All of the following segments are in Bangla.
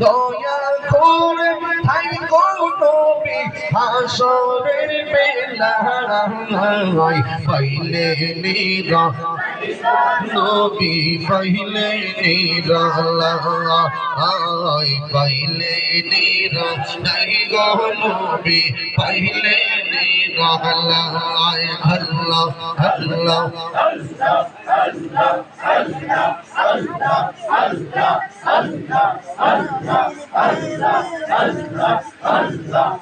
দয়া করে ঠাই গো নবী হাসরের বেলায় পাইলে নিরা। নবী পাইলে নিরালাই পাইলে নিরা। নাই গো নবী পাইলে নিরালাই আল্লাহ আল্লাহ। আমার দয়া নিম হিমজন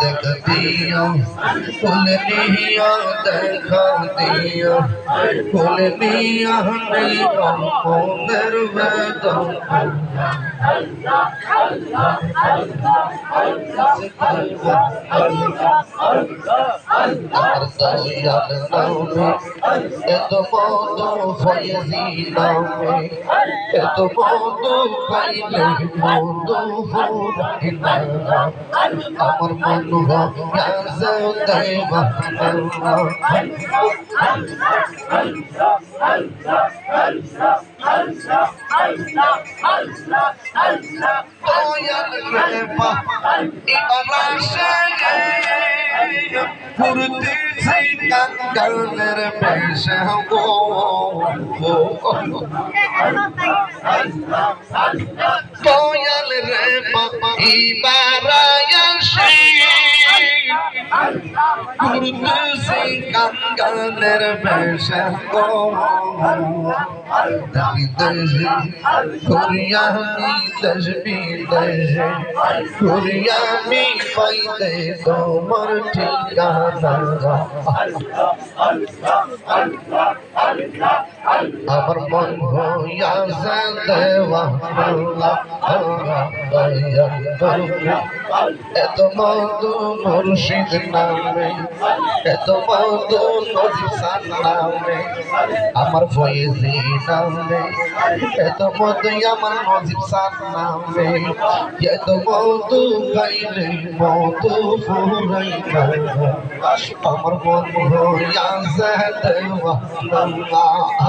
দেখ দিও ফুল নিয়া দেখ, দিও। ফুল নিয়া নেই দয়াল নামে এত মধু ফয়েজি নামে, এত মধু পাইলে মধু ফুরাই না। আমার মন ফুরতে সেই কাঙ্গালের পেশে গো দয়াল ফুরতে সেই কাঙ্গালের বিদেশে কুরিয়ামি দেশবি দেশে কুরিয়ামি পাইতে তোমার ঠিকানা আমার মন হইয়াছে দেওয়া এত মধু মুর্শিদ নামে, এত মধু নজিসান নামে, আমার ফয়েজি নামে, এত মধু আমার নজিব সান নামে, এত মধু গাইলে মধু ফুরাই আমার মন হইয়াছে দেওয়া